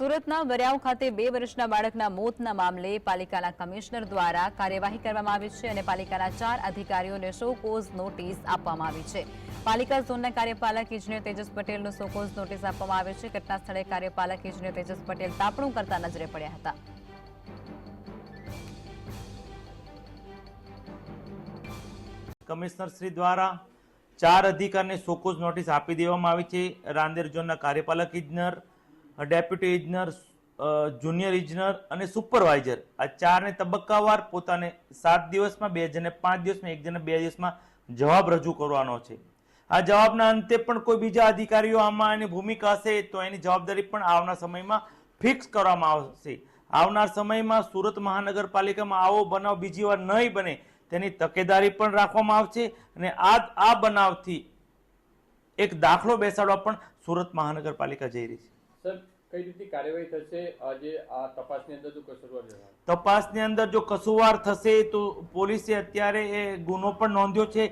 સુરતના વરિયાવ ખાતે બે વર્ષના બાળકના મોતના મામલે પાલિકાના કમિશનર દ્વારા કાર્યવાહી કરવામાં આવી છે અને પાલિકાના ચાર અધિકારીઓને શો નોટિસ આપવામાં આવી છે. પાલિકા ઝોનના કાર્યપાલક ઇજનેર તેજસ પટેલનો શો નોટિસ આપવામાં આવી છે. ઘટના સ્થળે કાર્યપાલક ઇજનેર તેજસ પટેલ તાપણું કરતા નજરે પડ્યા હતા. કમિશનર શ્રી દ્વારા ચાર અધિકારને શોકોઝ નોટિસ આપી દેવામાં આવી છે. રાંદેર ઝોનના કાર્યપાલક ઇજનર ડેપ્યુટી ઇજનર જુનિયર ઇજનર અને સુપરવાઇઝર. આ ચારને તબક્કાવાર પોતાને સાત દિવસમાં, બે જણને પાંચ દિવસમાં, એક જણે બે દિવસમાં જવાબ રજૂ કરવાનો છે. આ જવાબના અંતે પણ કોઈ બીજા અધિકારીઓ આમાં એની ભૂમિકા હશે તો એની જવાબદારી પણ આવનાર સમયમાં ફિક્સ કરવામાં આવશે. આવનાર સમયમાં સુરત મહાનગરપાલિકામાં આવો બનાવ બીજી વાર નહીં બને તેની તકેદારી પણ રાખવામાં આવશે અને આ આ બનાવથી એક દાખલો બેસાડવા પણ સુરત મહાનગરપાલિકા જઈ રહી છે. સર, કઈ રીતની કાર્યવાહી થશે? આજે આ તપાસની અંદર જો કસૂરવાર તપાસની અંદર જો કસુવાર થશે તો પોલીસે અત્યારે એ ગુનો પણ નોંધ્યો છે.